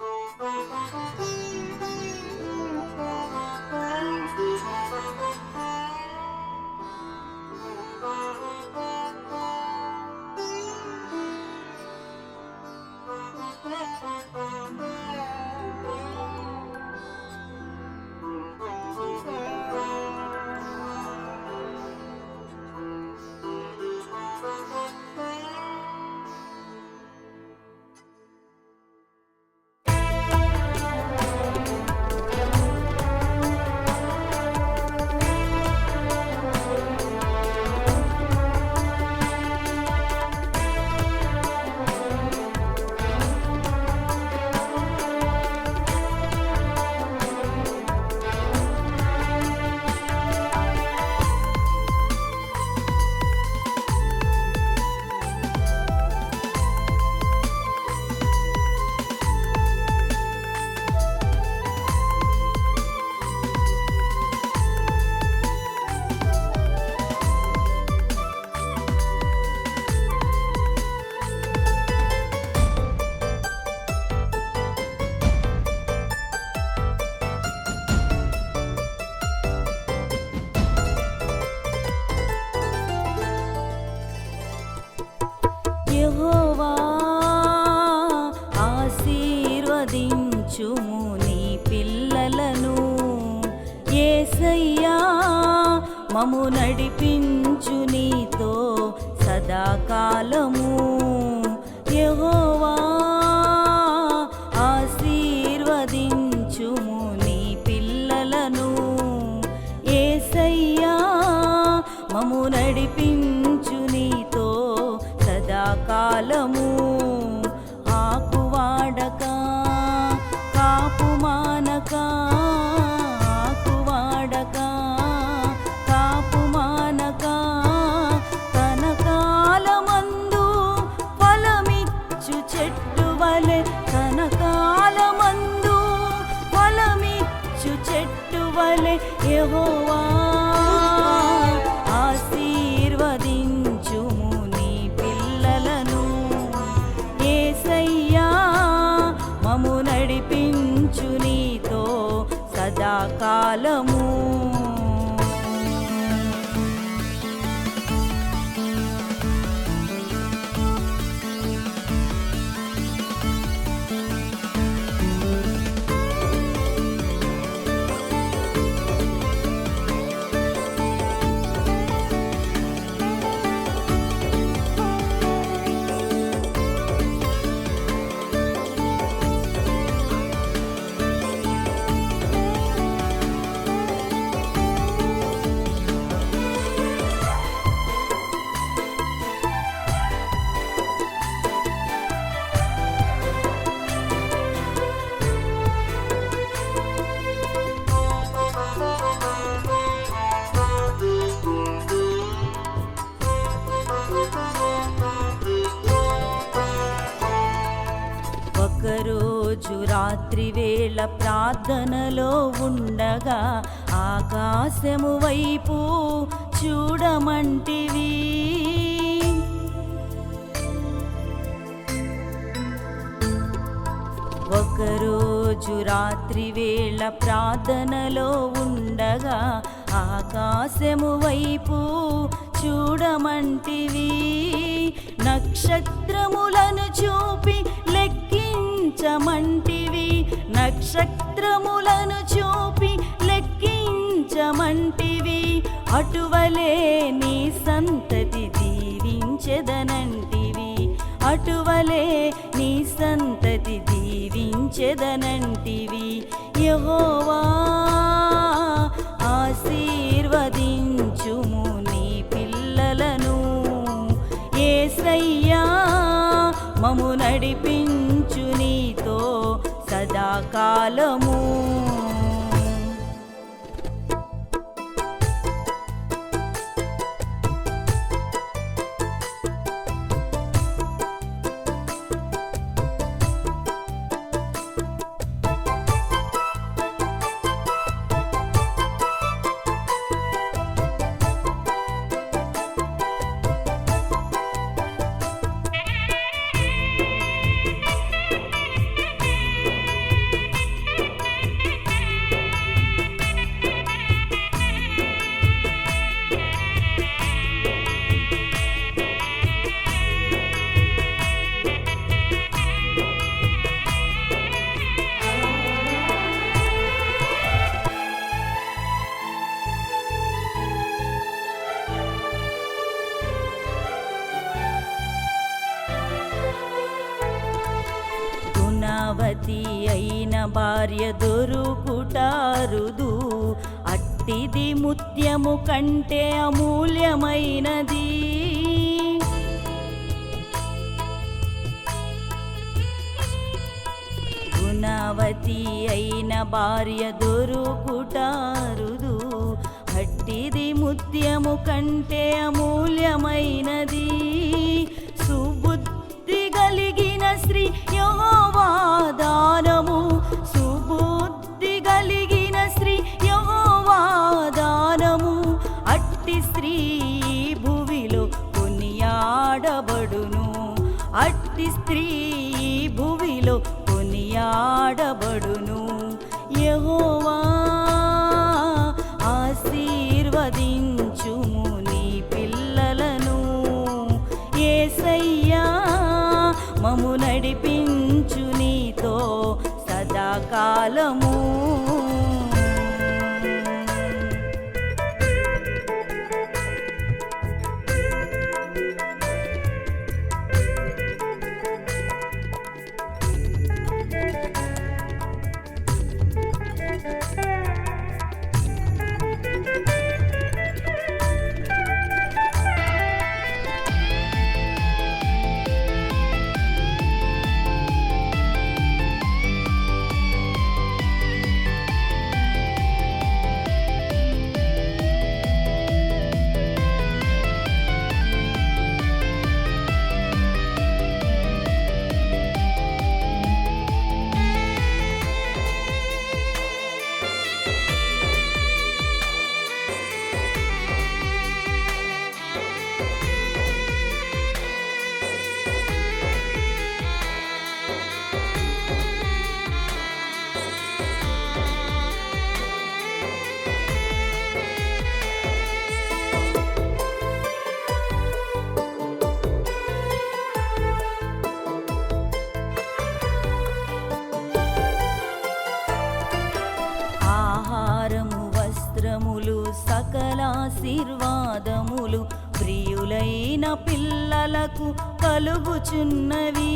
うん。ఆస్వాదించుము నీ పిల్లలను. ఏసయ్యా మము నడిపించు నీతో సదాకాలము. యహోవా ఆశీర్వదించుము నీ పిల్లలను. ఏసయ్యా మము నడిపించు నీతో సదాకాలము. కాలము. ఒకరోజు రాత్రి వేళ ప్రార్థనలో ఉండగా ఆకాశము వైపు చూడమంటివి. ఒకరోజు రాత్రి వేళ ప్రార్థనలో ఉండగా ఆకాశము వైపు చూడమంటివి. నక్షత్రములను చూపి లెక్కించమంటివి నక్షత్రములను చూపి లెక్కించమంటివి. అటువలే నీ సంతతి దీవించెదనంటివి. అటువలే నీ సంతతి దీవించెదనంటివి. యహోవా ఆశీర్వదించుము నీ పిల్లలను. ఏసయ్యా మము నడిపించు నీతో సదాకాలము. అయిన భార్య దొరుకుటారుదు. అట్టిది ముత్యము కంటే అమూల్యమైనది. గుణవతి అయిన భార్య దొరుకుటారుదు. అట్టిది ముత్యము కంటే అమూల్యమైనది. శుభ కలిగిన శ్రీ యోవాదానము సుబుద్ధి కలిగిన స్త్రీ యోవాదానము అట్టి స్త్రీ భువిలో కొనియాడబడును. అట్టి స్త్రీ భువిలో కొనియాడబడును. యహోవా ఆశీర్వదించుము నీ పిల్లలను. ఏసై నడిపించు నీతో సదాకాలము. పుట్టిన పిల్లలకు కలుగుచున్నవి.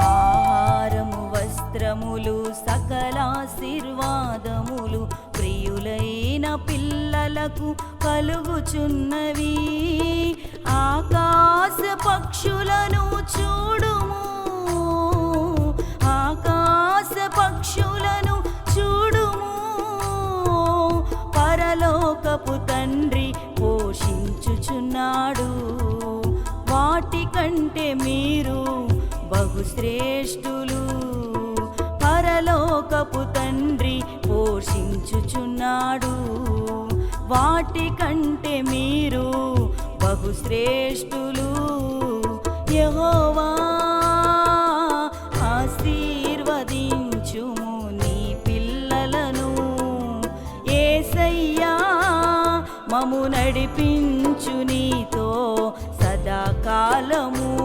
ఆహారము వస్త్రములు సకలాశీర్వాదములు ప్రియులైన పిల్లలకు కలుగుచున్నవి. ఆకాశ పక్షులను చూడుము. ఆకాశ పక్షులను పరలోకపు తండ్రి పోషించుచున్నాడు. వాటి కంటే మీరు బహుశ్రేష్ఠులు. పరలోకపు తండ్రి పోషించుచున్నాడు. వాటి కంటే మీరు బహుశ్రేష్ఠులు. యహోవా నడిపించు నీతో సదాకాలము.